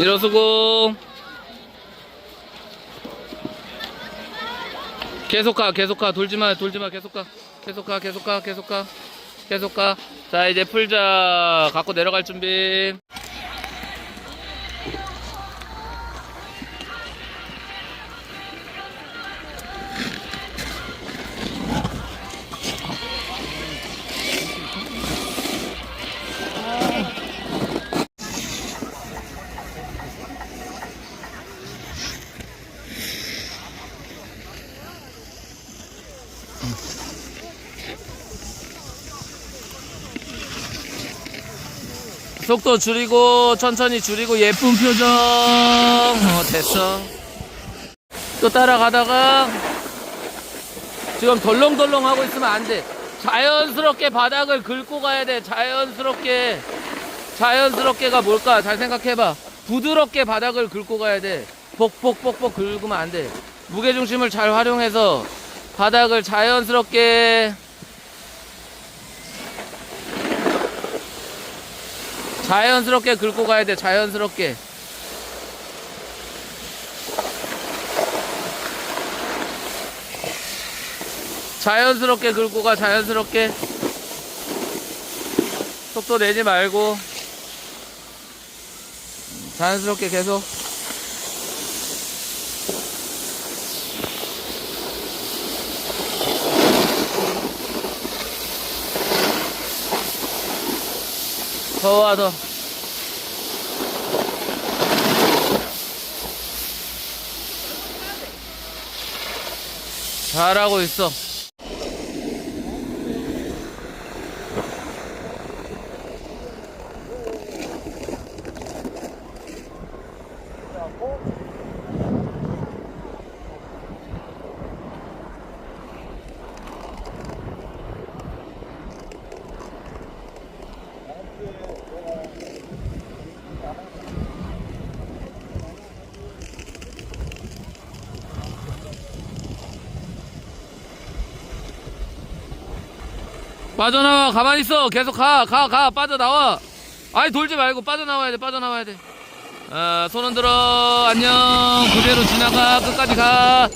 일어서고. 계속 가 계속 가. 돌지마 돌지마. 계속 가. 계속 가 계속 가 계속 가. 계속 가자 이제 풀자. 갖고 내려갈 준비 속도 줄이고 천천히 줄이고 예쁜 표정. 어 됐어. 또 따라가다가 지금 덜렁덜렁 하고 있으면 안돼. 자연스럽게 바닥을 긁고 가야 돼. 자연스럽게. 자연스럽게가 뭘까? 잘 생각해봐. 부드럽게 바닥을 긁고 가야 돼. 뽁뽁뽁뽁 긁으면 안돼. 무게중심을 잘 활용해서 바닥을 자연스럽게 자연스럽게 긁고 가야 돼 자연스럽게. 자연스럽게 긁고 가 자연스럽게. 속도 내지 말고. 자연스럽게 계속 더 와, 더. 잘하고 있어. 빠져나와. 가만히 있어. 계속 가. 가, 가. 빠져나와. 아이, 돌지 말고 빠져나와야 돼. 빠져나와야 돼. 아, 손 흔들어. 안녕. 그대로 지나가. 끝까지 가.